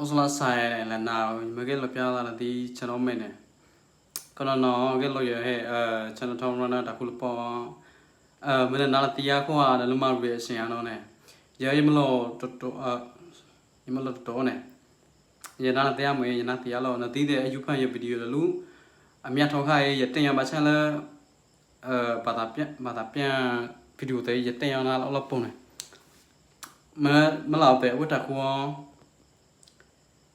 အောစလာဆိုင်လဲနာမကဲလပြလာတီကျွန်တော်မဲနေကနနော်ကဲလို့ရဟဲ့အဲကျွန်တော်ထောင်းရနာတခုလပေါ်အဲမင်းနာတီယာခွာတယ်လို့မရအရှင်ရတော့နေရရမလို့တော်တော်အရမလို့တော်နေရနာတရားမွေရနာတရားလို့နတီးတဲ့အယူဖန်ရဗီဒီယိုလူအမြတ်ထောက်ခရဲ့ရတင်ရပါချန်လဲအဲဘာသာပြန်ဘာသာပြန်ဗီဒီယိုတဲ့ရတင်ရနာလောက်ပုံနေမမလောက်တဲ့ဝတ်တခွန်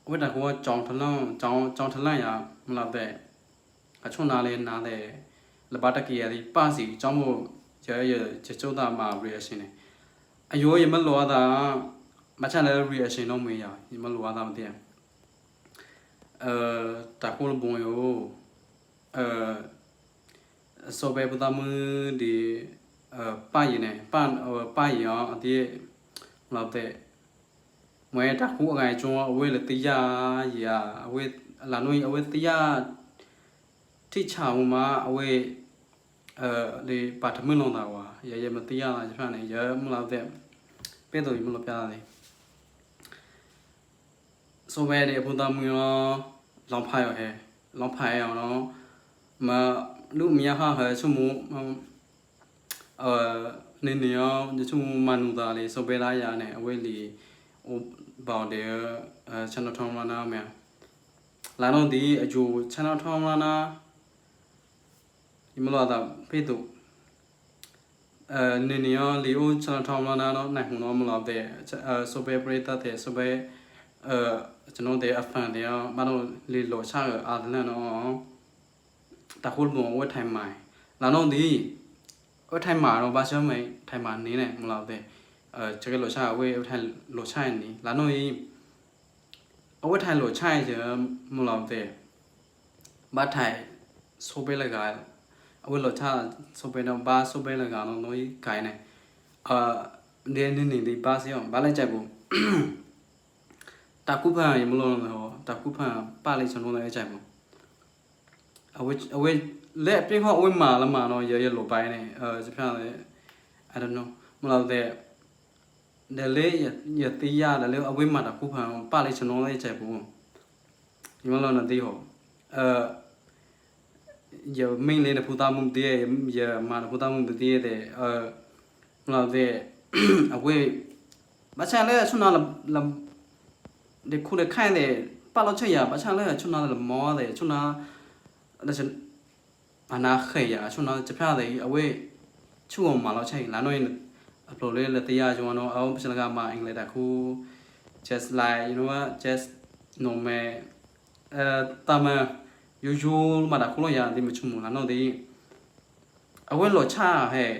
ဝိတကောကြောင်ထလန့်ကြောင်ကြောင်ထလန့်ရမလားတဲ့အချုံနာလေးနားတဲ့လဘတကီရဒီပါစီကြောင်းမို့ရရချချုံတာမှာ reaction နေအယောရမလောတာမချန်လည်း reaction တော့မွေးရရမလောတာမသိအဲတာကိုလဘုံယောအဲဆိုပဲပဒမဒီအဲပါရင်နေပန်ပါရင်အတိမလားတဲ့ မွဲတခုအငိုင်ကျွန်းအဝဲလေတရားရာအဝဲလာနွေအဝဲတရားထိချာမမအဝဲအဲလေပါထမင်းလုံးတာကွာရရမတရားလာဖန်နေရမလာတဲ့ပဲတော်မလို့ပြရတယ်ဆိုပဲလေဘုဒ္ဓမူရောလောင်ဖာရောဟဲလောင်ဖာရောနော်မလူမရဟာဟဲချုံမအဲနေနေရောချုံမနူတာလေဆိုပဲလာရနဲ့အဝဲလီ about their uh, channel thong lana me la no di aju channel thong lana imlo da pe tu uh ne ne yo li o channel thong lana no na hu no mo la de uh so be preta de so be uh ကျွန်တော်တဲ့အဖန်တရားမတော့လေလောချရအာဒလန်နော်တခုဘုံဝတ်ထိုင်မိုင်လာတော့ဒီဝတ်ထိုင်မှာတော့ဘာရှမ်းမိန်ထိုင်မှာနေနေမလားတဲ့ 저게 러시아 왜 우탄 러시아니 라노이 어웨탄 러시아 저 몰라데 바타이 소베라가 어웨 러시아 소베나 바 소베라가 노이 가이네 아 네네네 바세요 발라자고 다쿠파 임로노 다쿠파 빨리 전로나 해자고 어웨 어웨 내 빙호 어웨 말마 노 예예 로바이네 어 저편에 I don't know 몰라데 တယ်လေရတိရတယ်လေအဝိမာတာခုဖန်ပါလေကျွန်တော်လေးချက်ဘူးဒီမလို့နတိဟောအဲရမင်းလေးနဖူတာမှုတည်းရမာနဖူတာမှုတည်းတဲ့အဲမလို့တဲ့အဝိမချန်လေဆွနာလဒီခုလေခိုင်းတယ်ပါလို့ချက်ရမချန်လေဆွနာလမောတယ်ဆွနာဒါချင်အနာခေရဆွနာချဖရတယ်အဝိချုံအောင်မလို့ချက်လာနော် upload လေးလက်တရားကျွန်တော်အောင်ပစလကမှာအင်္ဂလိပ်တခု just like you know what just normal အဲတမ usual မှာတခုလို့ရတယ်မချမှုလားနော်ဒီအဝဲလောချဟဲ့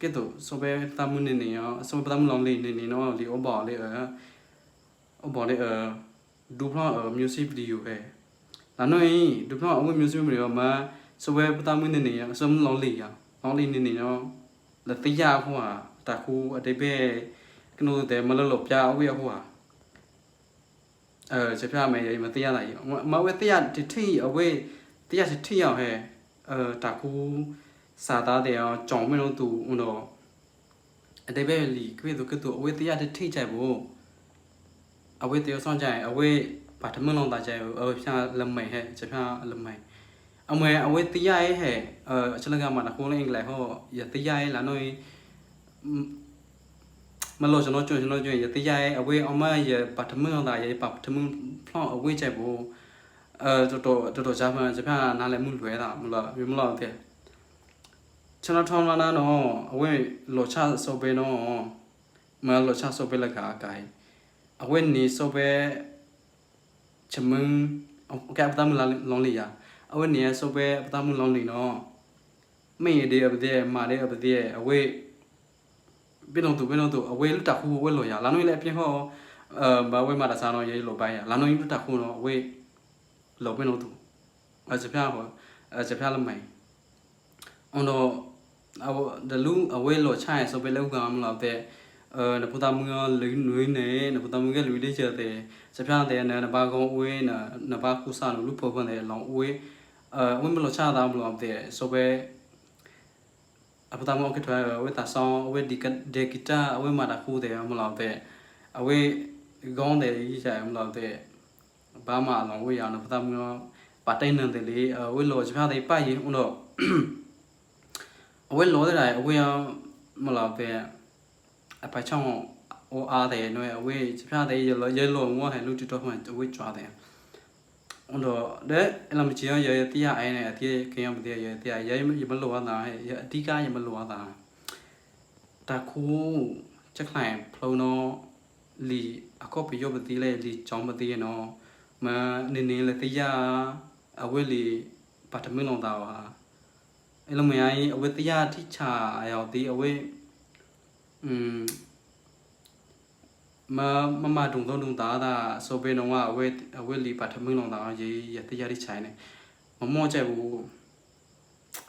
ကဲတော့ဆိုပဲတမနေနေရောဆိုပဲတမလောင်းလေးနေနေနော်ဒီအဘောလေးအဲအဘောလေးအဲဒူဖလော music video ဟဲ့လာနော်ဒူဖလောအဝဲ music video မှာဆိုပဲတမနေနေရောဆိုမလောင်းလေးရလောင်းလေးနေနေရောလက်တရား ဟိုဟာတခုအတိပဲကနိုတဲ့မလလပြအဝေးဟိုဟာအဲချက်ပြမယ်ရမတရားလိုက်မဝဲတရားတထိအဝေးတရားတထိအောင်ဟဲ့အဲတခုစာသားတဲ့အောင်ကြောင်မလို့သူဦးတော့အတိပဲလီကွေးသူကတူအဝေးတရားတထိကြိုက်ဖို့အဝေးတရားဆောင်ကြရင်အဝေးဘာတမလုံးတာကြိုက်အဝေးဖြာလမိုင်ဟဲ့ချက်ပြလမိုင်အမွေအဝေးတရားရဲ့ဟဲ့အဲချက်လကမှာတခုလေးအင်္ဂလိပ်ဟောရတရားရဲ့လာနော် မလို့ကျွန်တော်ကျွန်းကျွန်တော်ကျွန်းရတရားရဲ့အဝေးအမရပတ်ထမန်တာရပတ်ထမန်ဖလောင်းအဝေးချက်ဘူးအဲတော်တော်တော်တော်ဂျာမန်ဂျပန်နားလည်းမှုလွယ်တာမလို့မလို့တဲ့ကျွန်တော်ထောင်းလာနော်အဝေးလောချဆိုပဲနော်မလောချဆိုပဲလကာကိုင်အဝေးနီဆိုပဲချမန်ကပ်တမ်းလာလုံးလီယာအဝေးနီဆိုပဲပတမ်းလုံးလီနော်မင်းရတဲ့အပတဲ့မာတဲ့အပတဲ့အဝေး ပြလုံးသူပြလုံးသူအဝေးလူတခုဝဲလို့ရလာနွေးလည်းအပြင်ဟောအဲဘဝဲမှာတစားတော့ရေးလို့ပိုင်းရလာနွေးလူတခုတော့အဝေးလို့ပြလုံးသူအစပြဟောအစပြလမိုင်အောင်တော့အဝဒလူအဝေးလို့ချိုင်ဆိုပဲလောက်ကမလို့တဲ့အဲနပူတာမငလူနွေးနေနပူတာမငလူလေးချတဲ့စပြတဲ့နဘာကုံဝေးနနဘာကုဆာလူဖို့ဖွင့်တဲ့လောင်ဝေးအဲဝင်းမလို့ချတာမလို့တဲ့ဆိုပဲ အပတမောကထွာဝေတာဆောင်ဝေဒီကဒေဂီတာဝေမာတာခုတဲ့မလောက်တဲ့အဝေကောင်းတယ်ကြီးဆိုင်မလို့တဲ့ဘာမှလောဝေးရအောင်ပတမလို့ပါတိုင်နန်တယ်လေဝေးလို့ချပြတဲ့ပိုက်ရင်ဦးတော့အဝေးလို့တဲ့အဝေးအောင်မလို့တဲ့အပိုက်ချောင်းဟိုအားတယ်နော်အဝေးချပြတဲ့ရလို့ရလို့ငေါဟဲလူတူ တော့မှအဝေးကြွားတယ်ဦးတော့တဲ့အလမချီရရတရားအိုင်းနေအတိခင်ရမတရားရတရားရမလို့ဝါတာဟဲ့အတိကရမလို့ဝါတာတခုချက်ခိုင်ဖလုံးတော့လီအကောပယောပတိလေလီချောင်းပတိနော်မနင်းနေလေတရားအဝဲလီပါတမင်းလုံးတာဟာအဲ့လိုမယားအဝဲတရားထိချာရောက်ဒီအဝဲอืม မမမတုံတုံတုံတာတာဆိုပေတော့အဝဲအဝဲလီပါတမင်းလုံးတာရေရတရားထိချိုင်နေမမော့ကြဘူး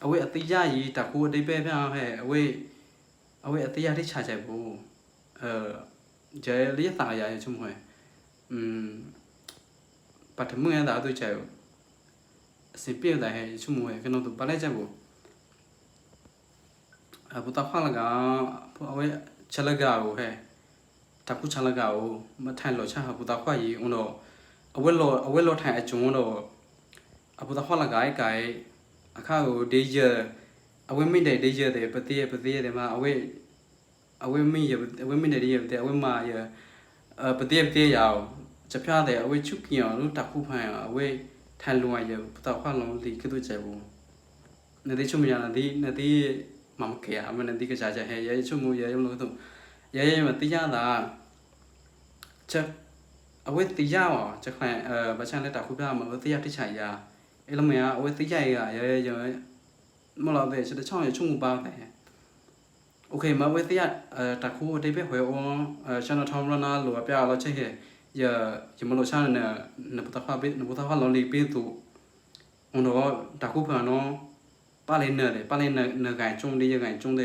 အဝဲအတရားကြီးတကူအတိပဲဖျားဟဲ့အဝဲအဝဲအတရားထိချာကြဘူးအဲကျဲလေးသာရရချုံဟဲ့อืมပထမရတာတို့ချေအစပြည့်တဲ့ဟဲ့ချုံဟဲ့ကနတော့ပလဲချက်ဘူးအဘူတာခါလကအဝဲချက်လကကိုဟဲ့ တာခုချလကအိုမထိုင်လောချဟာပူတာခွာရီဦးတော့အဝက်လောအဝက်လောထိုင်အကျုံတော့အပူတာခွာလကိုင်ကိုင်အခါကိုဒေဂျာအဝက်မိတဲ့ဒေဂျာတဲ့ပတိရပတိရတဲ့မှာအဝက်အဝက်မိရအဝက်မိတဲ့ဒေဂျာတဲ့အဝက်မာရပတိရပတိရရောချက်ပြတဲ့အဝက်ချုကင်ရောတာခုဖိုင်အဝက်ထိုင်လောရပူတာခွာလုံးလီကတူချေဘူးနေဒီချုံမြာနေဒီနေဒီမမကေအမနေဒီကစားချေဟဲရဲချုံမူရဲရုံလို့တော့ าในที่ในที่มัมเกียมันในที่กระจายใจให้ยายชุ่มมือยายยังลงตัว ရရမတရားတာချက်အဝဲတရားပါချက်ခိုင်အဲဘာချန်လက်တာခုပြမှာတရားတိချာရအဲ့လိုမျိုးအဝဲတရားရရရရမလို့တဲ့ချက်ချောင်းရချုံပါတယ်โอเคมาเวทีอ่ะเอ่อตะคูได้ไปหวยอเอ่อชนะทอมรนาหลัวปะเราเช่เฮอย่าอย่ามาโลชาเนี่ยนบุตะฟ้าเปนบุตะฟ้าลอลีเปตุอุนโดตะคูพาเนาะปาเลเนเลยปาเลเนเนไก่จงดียังไงจงเด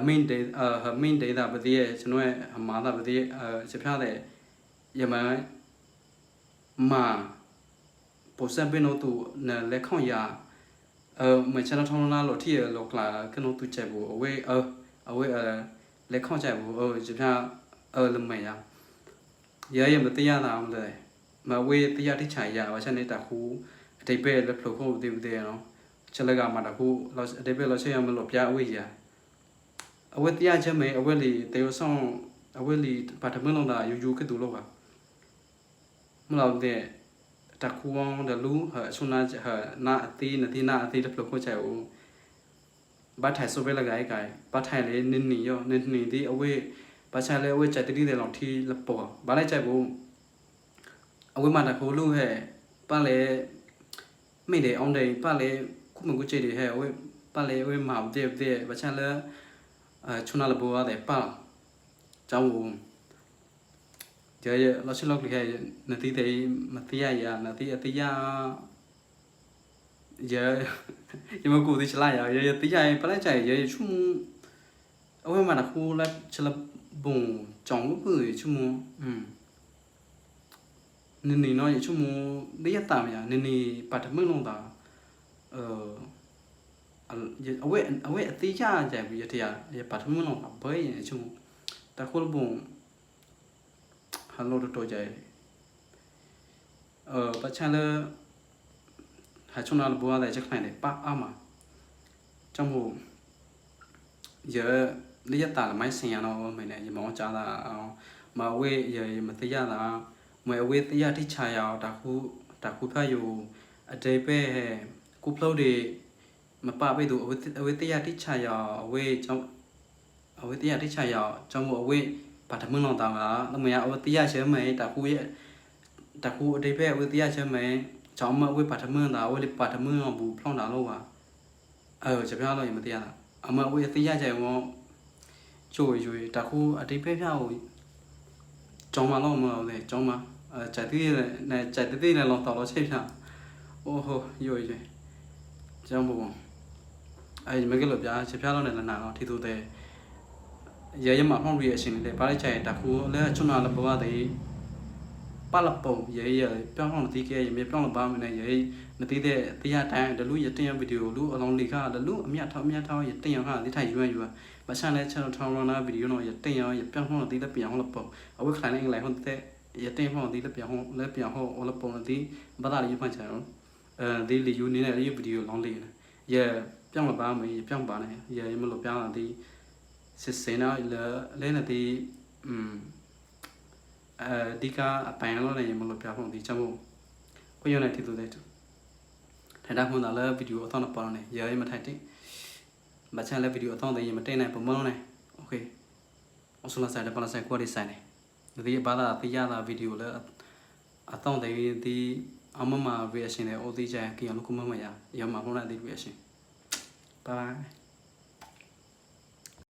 ဟမင်းဒေအဟမင်းဒေတာပတိရဲ့ကျွန်တော်ရဲ့အမာတာပတိရဲ့အဲစပြတဲ့ယမန်မာပိုစံပင်တော့သူနဲ့လက်ခေါရအဲမချန်ထောင်းလာလို့ထီရလောကလာကနတူချက်ဘူးအဝေးအအဝေးအဲလက်ခေါချက်ဘူးအဲစပြအဲလမရရရမတရားတာမလဲမဝေးတရားတိချာရဘာချက်နေတာခုအတိတ်ပဲလက်ဖလို့ဖို့တည်တယ်နော်ချက်လက်ကမှတခုလောက်အတိတ်ပဲလောက်ချက်ရမလို့ပြအဝေးရ အဝဲတရားချက်မဲအဝဲလီတေယဆောင်အဝဲလီပါတမလုံးတာယူယူကတူလို့ပါမလောက်တဲ့တကူအောင်ဒလူဟာဆုနာဟာနာအတီနတိနာအတီတဖလို့ခွချေဦးဘာထိုင်ဆိုပဲလကိုင်ကိုင်ဘာထိုင်လေနင်းနီယောနင်းနီဒီအဝဲဘာချလေအဝဲချက်တီတဲ့လောက်ထီလပေါ်ဘာလိုက်ချိုက်ဘူးအဝဲမှာတကူလူဟဲ့ပါလေမိတယ်အောင်တယ်ပါလေခုမကူချေတယ်ဟဲ့အဝဲပါလေအဝဲမှာတဲ့တဲ့ဘာချလေ အဲချွနာလဘောတဲ့ပါကျောင်းဦးကျရလောရှိလောက်လေးနတိတဲ့မတိယရနတိအတိယရရမကူတိချလာရရတိယပလက်ချရရချုံအဝဲမှာတခုလက်ချလဘုံကျောင်းဘူးချုံอืมနင်း အဝဲအဝဲအသေးချာကြပြီးရထရဘာထမလုံးဘယ်ရင်အချုံတခုဘုံဟန်လို့တော့ကြဲအဲပချန်လဟာချုံနာဘွားတဲ့ချက်နိုင်တယ်ပါအမကြောင့်မို့ရလျက်တာလမိုင်းစင်ရတော့မင်းလည်းရမောင်းကြတာအောင်မဝဲရမသိရတာမွေဝဲတရတိချာရအောင်တခုတခုဖတ်ယူအတိပဲကိုဖလို့တွေ မပပိတူအဝိတရားတိချာယောအဝိကျောင်းအဝိတရားတိချာယောကျောင်းမအဝိပါတမန်လောတာကလမယအဝိတရားချေမဲတခုရဲ့တခုအတိဖဲအဝိတရားချေမဲကျောင်းမအဝိပါတမန်တာအဝိပါတမန်ဘူးဖလောင်းတာလို့ပါအဲချပြလို့ရမတရားလားအမအဝိတရားချေမောချိုးရွေတခုအတိဖဲဖြာကိုကျောင်းမလို့မလို့လေကျောင်းမအဲဂျာတိနဲ့ဂျာတိနဲ့လောတော်လို့ချိဖြာအိုးဟိုရွေရွေကျောင်းဘူး အဲဒီမကလို့ပြားချက်ပြားလုံးနဲ့လနာတော့ထီတူတဲ့ရဲရမမှောက်ရအရှင်လေးဘာလိုက်ချိုင်တခုလဲချွနာလဘဝတဲ့ပါလပုံရေးရပြောင်းအောင်တီးခဲ့ရမြေပြောင်းလပါမနေရေးမတီးတဲ့တရားတိုင်းဒလူရတင်ဗီဒီယိုလူအလုံးလိခဒလူအမြတ်ထောင်းအမြတ်ထောင်းရတင်ရဟာဒီထိုင်ယူရယူမချန်တဲ့ channel ထောင်းရနာဗီဒီယိုနော်ရတင်ရရပြောင်းအောင်တီးတဲ့ပြောင်းလပုံအဝခလိုင်းနေလိုက်ဟွန်တဲ့ရတင်ဟောတီးတဲ့ပြောင်းဟောလဲပြောင်းဟောအလပုံတီးဘာသာလေးဖန်ချင်တော့အဲဒီလီယူနေနဲ့ဒီဗီဒီယိုလောင်းလေး ရပြောင်းလပါမယ်ပြောင်းပါနဲ့ရမလို့ပြောင်းလာဒီစစ်စင်နာလဲလဲနေဒီอืม အဲဒီကအပိုင်လို့လည်းမလို့ပြဖို့ဒီချမို့ကိုရနေတီတူတဲ့တူထိုင်တာမှန်တာလည်းဗီဒီယိုအထောက်ပေါ်နေရဲမထိုင်တိမချန်လည်းဗီဒီယိုအထောက်တဲ့ရမတိနိုင်ပုံမလို့နေโอเคအဆလာဆိုင်တယ်ပလာဆိုင်ကိုရီဆိုင်နေဒီဘာသာတရားတာဗီဒီယိုလည်းအထောက်တဲ့ဒီ အမမ reaction နဲ့ OD ချန်ကီယလို့ကမမရရမှာမလို့တဲ့ reaction bye bye